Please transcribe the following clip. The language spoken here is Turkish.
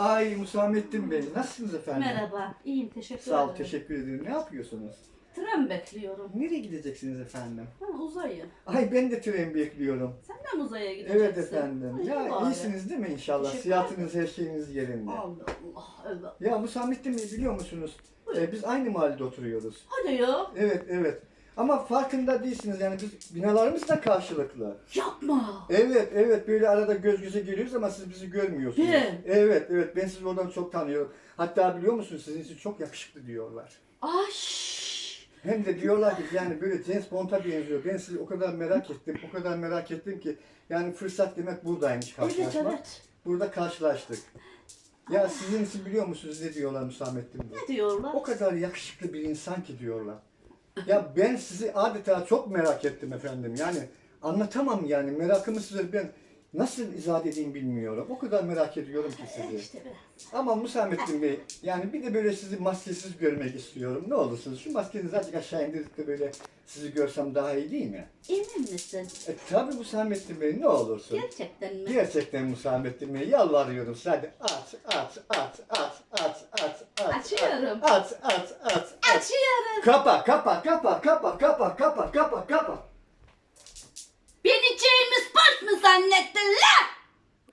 Ay Musamettin Bey, nasılsınız efendim? Merhaba, iyiyim teşekkür Sağ ol, ederim. teşekkür ederim. Ne yapıyorsunuz? Tren bekliyorum. Nereye gideceksiniz efendim? Ha, uzayı. Ay ben de tren bekliyorum. Sen de mi uzaya gideceksin? Evet efendim. Ay, Ya bari. iyisiniz değil mi inşallah? Teşekkür Siyahatınız, her şeyiniz yerinde. Allah Allah. Ya Musamettin Bey biliyor musunuz? Ee, biz aynı mahallede oturuyoruz. Hadi ya, Evet, evet. Ama farkında değilsiniz yani biz binalarımız da karşılıklı. yapma. Evet, evet böyle arada göz göze geliyoruz ama siz bizi görmüyorsunuz. Ben? Evet, evet ben sizi oradan çok tanıyorum. Hatta biliyor musunuz sizin için çok yakışıklı diyorlar. Ay. Hem de diyorlar ki yani böyle James Bond'a benziyor. Ben sizi o kadar merak ettim, o kadar merak ettim ki yani fırsat demek buradaymış Evet karşılaşmak. evet. Burada karşılaştık. Ya sizin için biliyor musunuz ne diyorlar Müsamettin Bey? Ne diyorlar? O kadar yakışıklı bir insan ki diyorlar. Ya ben sizi adeta çok merak ettim efendim. Yani anlatamam yani merakımı size ben nasıl izah edeyim bilmiyorum. O kadar merak ediyorum ki sizi. işte. Ama Musamettin Bey yani bir de böyle sizi maskesiz görmek istiyorum. Ne olursunuz şu maskenizi azıcık aşağı indirip de böyle sizi görsem daha iyi değil mi? Emin misin? E tabi Musamettin Bey ne olursun. Gerçekten mi? Gerçekten Musamettin Bey yalvarıyorum hadi at at at at at at at Açıyorum. at at at at Açıyorum. Kapa, kapa, kapa, kapa,